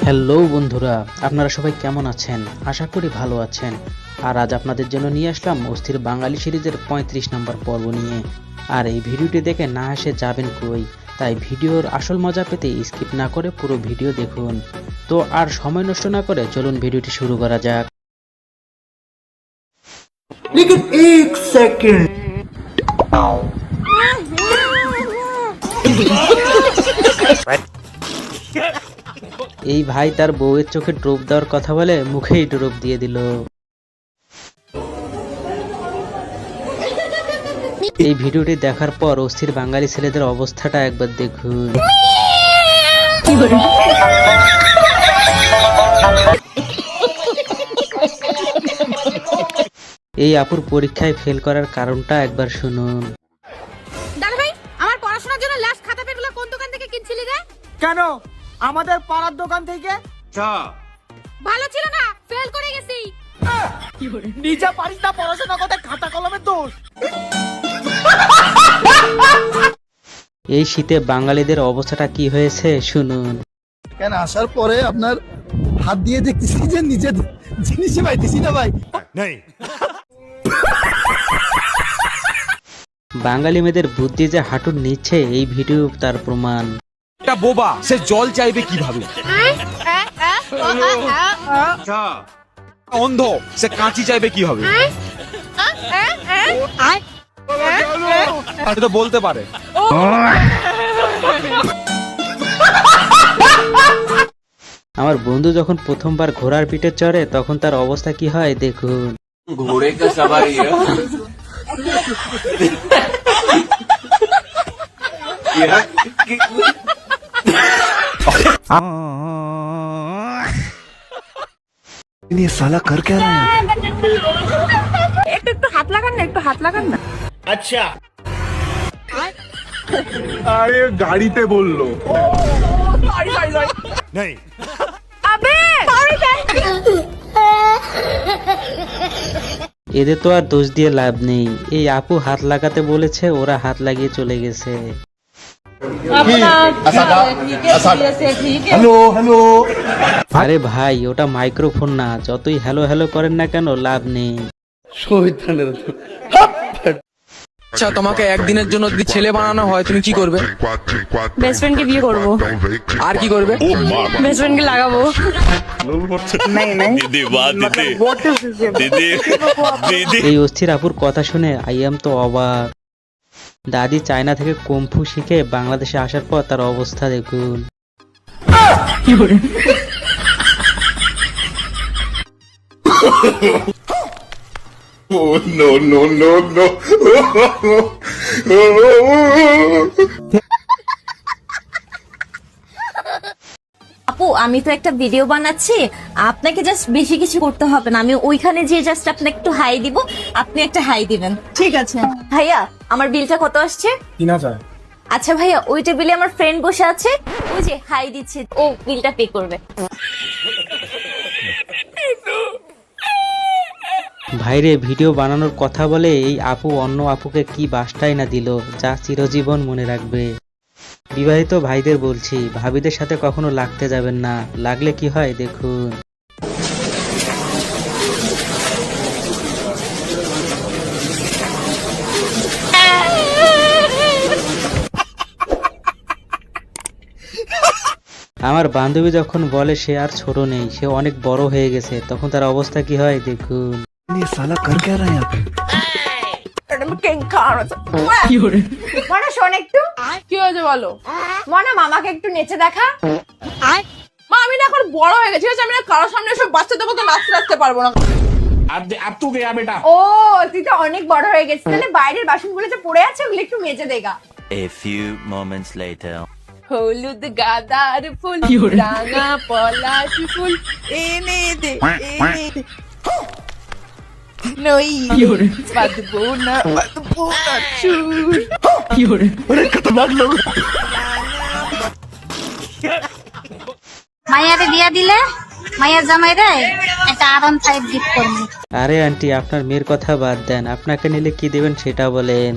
Hello বন্ধুরা আপনারা সবাই কেমন আছেন আশা করি ভালো আছেন আর আজ আপনাদের জন্য নিয়ে আসলাম অস্থির বাঙালি সিরিজের পঁয়ত্রিশ নম্বর পর্ব নিয়ে আর এই ভিডিওটি দেখে না এসে যাবেন কই তাই ভিডিওর আসল মজা পেতে স্কিপ না করে পুরো ভিডিও দেখুন তো আর সময় নষ্ট না করে চলুন ভিডিওটি শুরু করা যাক लेकिन एक सेकंड এই ভাই তার বউয়ের চোখে ড্রোপ দেওয়ার কথা বলে মুখেই ড্রোপ দিয়ে দিল। এই ভিডিওটি দেখার পর অস্থির বাঙালি ছেলেদের অবস্থাটা একবার দেখুন। এই আপুর পরীক্ষায় ফেল করার কারণটা একবার শুনুন। কেন? আমাদের পাড়ার দোকান থেকে? ভালো ছিল না ফেল করে গেছি। নিজে পারিস না পড়াশোনা করতে খাতা কলমের দোষ। এই শীতে বাঙালিদের অবস্থাটা কি হয়েছে শুনুন। কেন আসার পরে আপনার হাত দিয়ে দেখতেছি যে নিজের জিনিসই পাইতেছি না ভাই। বাঙালি মেয়েদের বুদ্ধি যে হাঁটুর নিচ্ছে এই ভিডিও তার প্রমাণ। একটা বোবা সে জল চাইবে কীভাবে? অন্ধ সে কাঁচি চাইবে কি হবে তো বলতে পারে। আমার বন্ধু যখন প্রথমবার ঘোড়ার পিঠে চড়ে তখন তার অবস্থা কি হয় দেখুন। ये साला कर क्या रहा है একটু একটু হাত লাগান না একটু হাত লাগান না আরে গাড়িতে বললো আবে সরি এদের তো আর দোষ দিয়ে লাভ নেই এই আপু হাত লাগাতে বলেছে ওরা হাত লাগিয়ে চলে গেছে हेलो हेलो আরে ভাই ওটা মাইক্রোফোন না যতই হ্যালো হ্যালো করেন না কেন লাভ নেই। আচ্ছা তোমাকে একদিনের জন্য যদি ছেলে বানানো হয় তুমি কি করবে? বেস্ট ফ্রেন্ডকে বিয়ে করব। আর কি করবে? বেস্ট ফ্রেন্ডকে লাগাবো। এই অস্থির আপুর কথা শুনে আই এম তো অবাক। দাদি চায়না থেকে কম্ফু শিখে বাংলাদেশে আসার পর তার অবস্থা দেখুন. আপু আমি তো একটা ভিডিও বানাচ্ছি। আপনাকে জাস্ট বেশি কিছু করতে হবে না। আমি ওইখানে যে জাস্ট আপনাকে একটু হাই দিব। আপনি একটা হাই দিবেন। ঠিক আছে। ভাইয়া আমার বিলটা কত আসছে? তিন হাজার। আচ্ছা ভাইয়া ওই টেবিলে আমার ফ্রেন্ড বসে আছে। ওই যে হাই দিচ্ছে। ও বিলটা পে করবে। ভাইরে ভিডিও বানানোর কথা বলে এই আপু অন্য আপুকে কি বাসটাই না দিল যা চিরজীবন মনে রাখবে। বিবাহিত ভাইদের বলছি ভাবিদের সাথে কখনো লাগতে যাবেন না। লাগলে কি হয় দেখুন। আমার বান্ধবী যখন বলে সে আর ছোট নেই সে অনেক বড় হয়ে গেছে তখন তার অবস্থা কি হয় দেখুন ये साला कर क्या रहा है यहाँ पे মনে শোন একটু কি হয়েছে বলো মনে মামাকে একটু নেচে দেখা মা আমি না এখন বড় হয়ে গেছি ঠিক আছে আমি না কারোর সামনে সব বাচ্চাদের মতো নাচতে নাচতে পারবো না ও তুই তো অনেক বড় হয়ে গেছিস তাহলে বাইরের বাসনগুলো যে পড়ে আছে ওগুলো একটু মেজে দেগা A few moments later. হলুদ গাদার ফুল রাঙা পলাশ ফুল এনে দে এনে দে। নই বাঁধবো না বাঁধবো না চুল। মাইয়ারে বিয়া দিলে? মাইয়ার জামাই রে একটা আরাম ফাইভ গিফট করব। আরে আন্টি আপনার মেয়ের কথা বাদ দেন। আপনাকে নিলে কি দেবেন সেটা বলেন।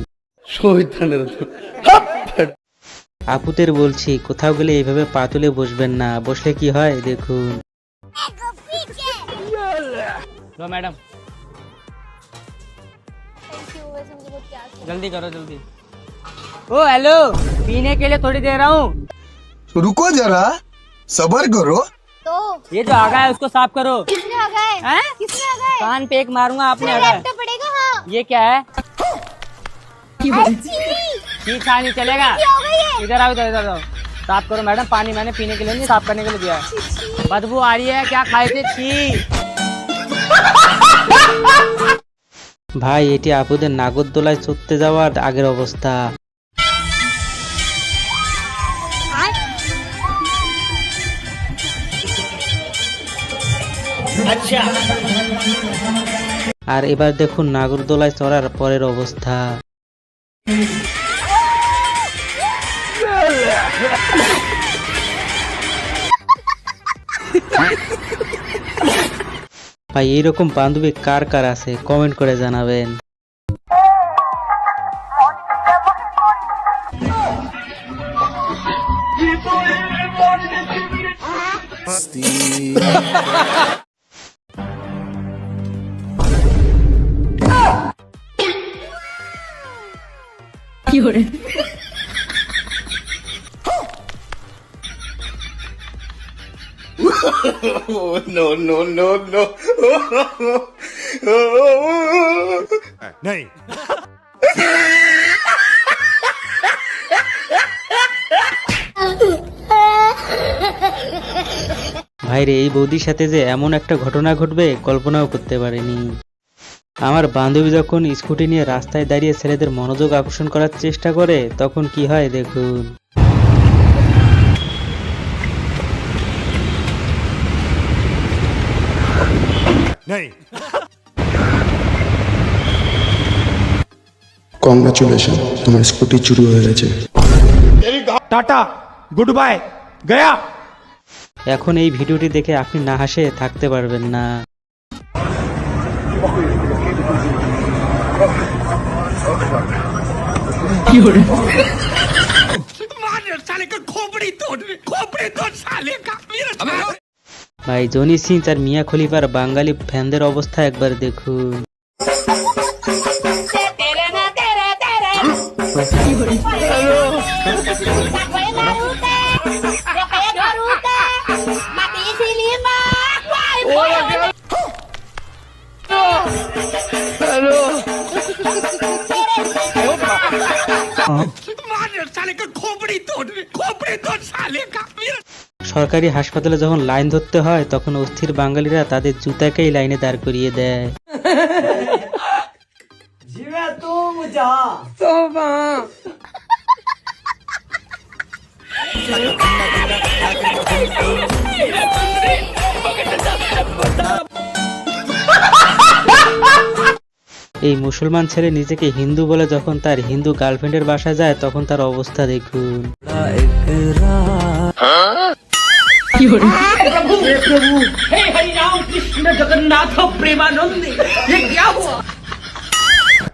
আপুদের বলছি কোথাও গেলে এইভাবে পা তুলে বসবেন না বসলে কি হয় দেখুন लो मैडम जल्दी करो जल्दी ओ हेलो पीने के लिए थोड़ी दे रहा हूँ रुको जरा सबर करो तो ये जो आगा है उसको साफ करो किसने आ गए हैं? किसने आ गए कान पे एक मारूंगा आपने आगा है। तो पड़ेगा हाँ ये क्या है अच्छी ठीक खा नहीं चलेगा हो गई है इधर आओ इधर इधर आओ साफ करो मैडम पानी मैंने पीने के लिए नहीं साफ करने के लिए दिया है बदबू आ रही है क्या खाए थे छी ভাই এটি আপুদের নাগরদোলায় চড়তে যাওয়ার আগের অবস্থা আর এবার দেখুন নাগরদোলায় চড়ার পরের অবস্থা ভাই এইরকম বান্ধবী কার কার আছে? কমেন্ট করে জানাবেন। no, no, no, no. नहीं ভাইরে এই বৌদির সাথে যে এমন একটা ঘটনা ঘটবে কল্পনাও করতে পারিনি। আমার বান্ধবী যখন স্কুটি নিয়ে রাস্তায় দাঁড়িয়ে ছেলেদের মনোযোগ আকর্ষণ করার চেষ্টা করে তখন কি হয় দেখুন। नहीं কংগ্রাচুলেশন তোমার স্কুটি চুরি হয়ে গেছে टाटा गुड बाय गया এখন এই ভিডিওটি দেখে আপনি না হাসে থাকতে পারবেন না ভাই জনি সিং আর মিয়া খলিফার বাঙালি ফ্যানদের অবস্থা একবার দেখুন। mati si lima সরকারি হাসপাতালে যখন লাইন ধরতে হয় তখন অস্থির বাঙালিরা তাদের জুতাকেই লাইনে দাঁড় করিয়ে দেয়। এই মুসলমান ছেলে নিজেকে হিন্দু বলে যখন তার হিন্দু গার্লফ্রেন্ডের বাসায় যায় তখন তার অবস্থা দেখুন।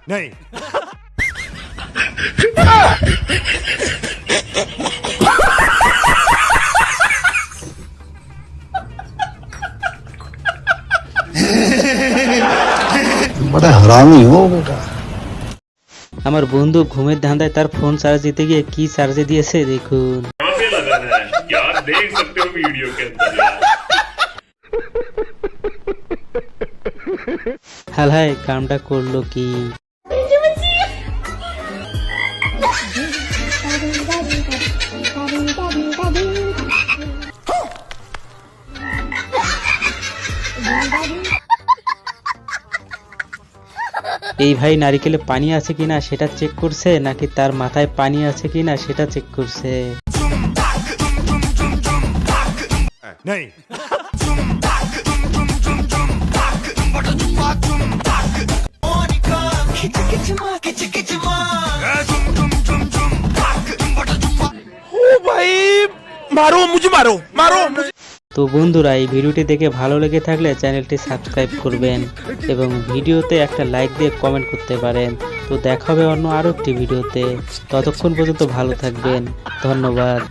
नहीं बड़ा हरामी हो बेटा আমার বন্ধু ঘুমের ধান্দায় তার ফোন চার্জ দিতে গিয়ে কি চার্জে দিয়েছে দেখুন यार देख सकते हो वीडियो के अंदर হালায় কামটা করলো কি এই ভাই নারিকেলে পানি আছে কিনা সেটা চেক করছে নাকি তার মাথায় পানি আছে কিনা সেটা চেক করছে नहीं মারো মুঝে মারো মারো তো বন্ধুরা এই ভিডিওটি দেখে ভালো লেগে থাকলে চ্যানেলটি সাবস্ক্রাইব করবেন এবং ভিডিওতে একটা লাইক দিয়ে কমেন্ট করতে পারেন। তো দেখা হবে অন্য আরও একটি ভিডিওতে। ততক্ষণ পর্যন্ত ভালো থাকবেন। ধন্যবাদ।